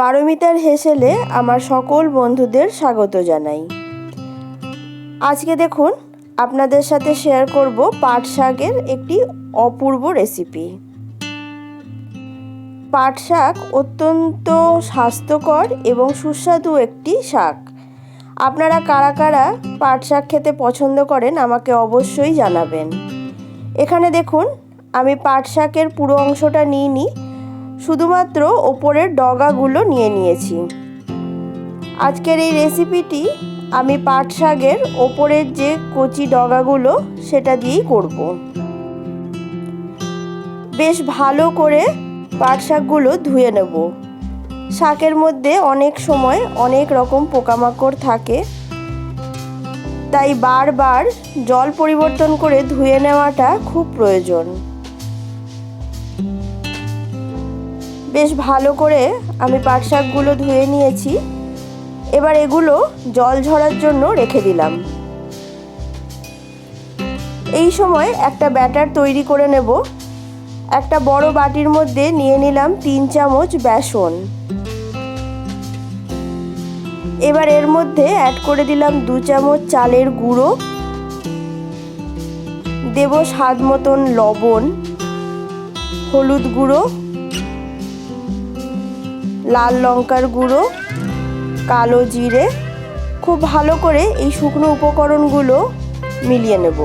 পারমিতার হেসেলে আমার সকল বন্ধুদের স্বাগত জানাই। আজকে দেখুন, আপনাদের সাথে শেয়ার করব পাট শাকের একটি অপূর্ব রেসিপি পাট শাক অত্যন্ত স্বাস্থ্যকর এবং সুস্বাদু একটি শাক। আপনারা কারা কারা পাট শাক খেতে পছন্দ করেন আমাকে অবশ্যই জানাবেন। এখানে দেখুন, আমি পাট শাকের পুরো অংশটা নিইনি শুধুমাত্র ওপরের ডগাগুলো নিয়ে নিয়েছি। আজকের এই রেসিপিটি আমি পাট শাকের ওপরের যে কচি ডগাগুলো সেটা দিয়েই করব। বেশ ভালো করে পাট শাকগুলো ধুয়ে নেব। শাকের মধ্যে অনেক সময় অনেক রকম পোকামাকড় থাকে। তাই বারবার জল পরিবর্তন করে ধুয়ে নেওয়াটা খুব প্রয়োজন। বেশ ভালো করে আমি পাট শাকগুলো ধুয়ে নিয়েছি। এবার এগুলো জল ঝরার জন্য রেখে দিলাম। এই সময় একটা ব্যাটার তৈরি করে নেব। একটা বড় বাটির মধ্যে নিয়ে নিলাম তিন চামচ বেসন। এবার এর মধ্যে অ্যাড করে দিলাম দু চামচ চালের গুঁড়ো। দেব স্বাদ মতন লবণ, হলুদ গুঁড়ো লাল লঙ্কার গুঁড়ো, কালো জিরে, খুব ভালো করে এই শুকনো উপকরণগুলো মিলিয়ে নেব।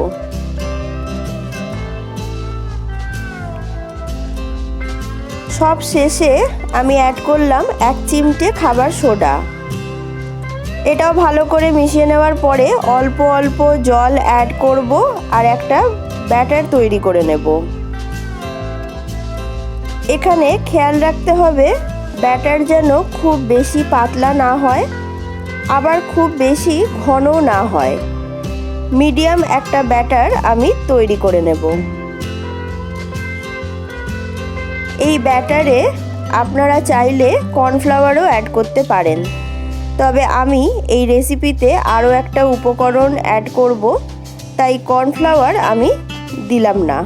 সব শেষে আমি অ্যাড করলাম এক চিমটে খাবার সোডা। এটাও ভালো করে মিশিয়ে নেওয়ার পরে অল্প অল্প জল অ্যাড করব আর একটা ব্যাটার তৈরি করে নেব। এখানে খেয়াল রাখতে হবে ব্যাটার যেন খুব বেশি পাতলা না হয়, আবার খুব বেশি ঘনও না হয়। মিডিয়াম একটা ব্যাটার আমি তৈরি করে নেব। এই ব্যাটারে আপনারা চাইলে কর্নফ্লাওয়ারও অ্যাড করতে পারেন। তবে আমি এই রেসিপিতে আরও একটা উপকরণ অ্যাড করব, তাই কর্নফ্লাওয়ার আমি দিলাম না।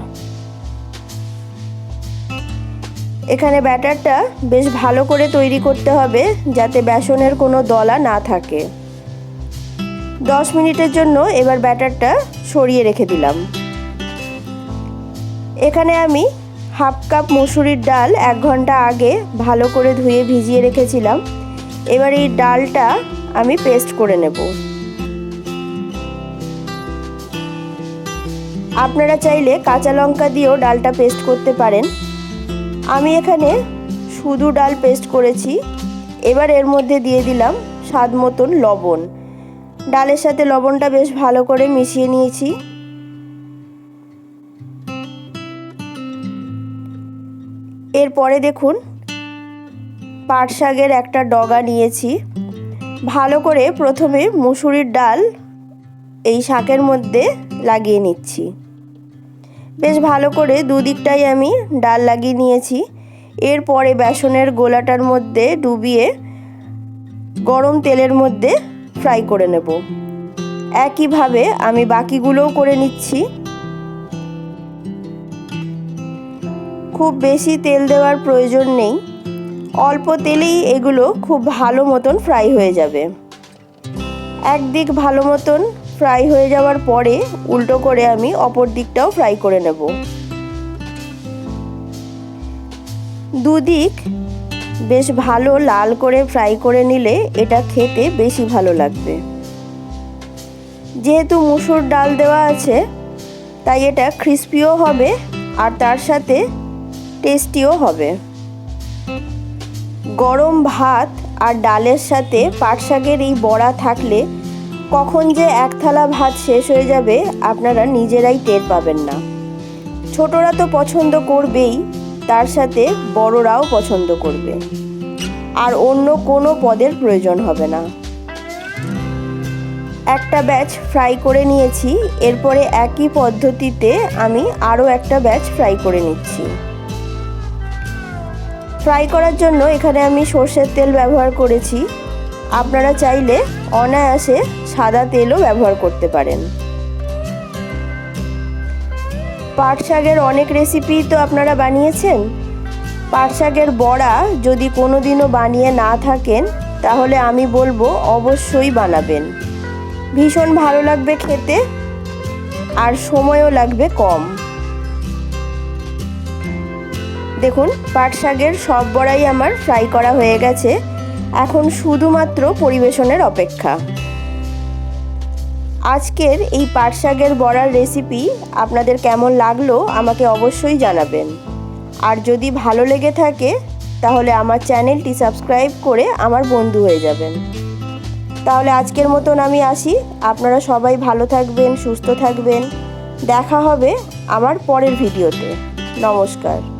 এখানে ব্যাটারটা বেশ ভালো করে তৈরি করতে হবে যাতে বেসনের কোনো দলা না থাকে। দশ মিনিটের জন্য এবার ব্যাটারটা সরিয়ে রেখে দিলাম। এখানে আমি হাফ কাপ মুসুরির ডাল এক ঘণ্টা আগে ভালো করে ধুয়ে ভিজিয়ে রেখেছিলাম। এবার এই ডালটা আমি পেস্ট করে নেব। আপনারা চাইলে কাঁচা লঙ্কা দিয়েও ডালটা পেস্ট করতে পারেন। আমি এখানে শুধু ডাল পেস্ট করেছি। এবার এর মধ্যে দিয়ে দিলাম স্বাদ মতন লবণ। ডালের সাথে লবণটা বেশ ভালো করে মিশিয়ে নিয়েছি। এরপরে দেখুন, পাট শাকের একটা ডগা নিয়েছি। ভালো করে প্রথমে মুসুরির ডাল এই শাকের মধ্যে লাগিয়ে নিচ্ছি। বেশ ভালো করে দুদিকটাই আমি ডাল লাগিয়ে নিয়েছি। এরপরে বেসনের গোলাটার মধ্যে ডুবিয়ে গরম তেলের মধ্যে ফ্রাই করে নেব। একইভাবে আমি বাকিগুলোও করে নিচ্ছি। খুব বেশি তেল দেওয়ার প্রয়োজন নেই। অল্প তেলেই এগুলো খুব ভালো মতন ফ্রাই হয়ে যাবে। একদিক ভালো মতন ফ্রাই হয়ে যাওয়ার পরে উল্টো করে আমি অপর দিকটাও ফ্রাই করে নেব। দুদিক বেশ ভালো লাল করে ফ্রাই করে নিলে এটা খেতে বেশি ভালো লাগবে। যেহেতু মুসুর ডাল দেওয়া আছে, তাই এটা ক্রিস্পিও হবে আর তার সাথে টেস্টিও হবে। গরম ভাত আর ডালের সাথে পাট শাকের এই বড়া থাকলে কখন যে এক থালা ভাত শেষ হয়ে যাবে, আপনারা নিজেরাই টের পাবেন না। ছোটরা তো পছন্দ করবেই, তার সাথে বড়রাও পছন্দ করবে। আর অন্য কোনো পদের প্রয়োজন হবে না। একটা ব্যাচ ফ্রাই করে নিয়েছি, এরপরে একই পদ্ধতিতে আমি আরও একটা ব্যাচ ফ্রাই করে নিচ্ছি। ফ্রাই করার জন্য এখানে আমি সর্ষের তেল ব্যবহার করেছি। আপনারা চাইলে অনায়াসে সাদা তেলও ব্যবহার করতে পারেন। পাট শাকের অনেক রেসিপি তো আপনারা বানিয়েছেন। পাট শাকের বড়া যদি কোনো দিনও বানিয়ে না থাকেন, তাহলে আমি বলব অবশ্যই বানাবেন। ভীষণ ভালো লাগবে খেতে আর সময়ও লাগবে কম। দেখুন, পাট শাকের সব বড়াই আমার ফ্রাই করা হয়ে গেছে। এখন শুধুমাত্র পরিবেশনের অপেক্ষা। আজকের এই পাট শাকের বড়ার রেসিপি আপনাদের কেমন লাগল আমাকে অবশ্যই জানাবেন। আর যদি ভালো লেগে থাকে, তাহলে আমার চ্যানেলটি সাবস্ক্রাইব করে আমার বন্ধু হয়ে যাবেন। তাহলে আজকের মতন আমি আসি। আপনারা সবাই ভালো থাকবেন, সুস্থ থাকবেন। দেখা হবে আমার পরের ভিডিওতে। নমস্কার।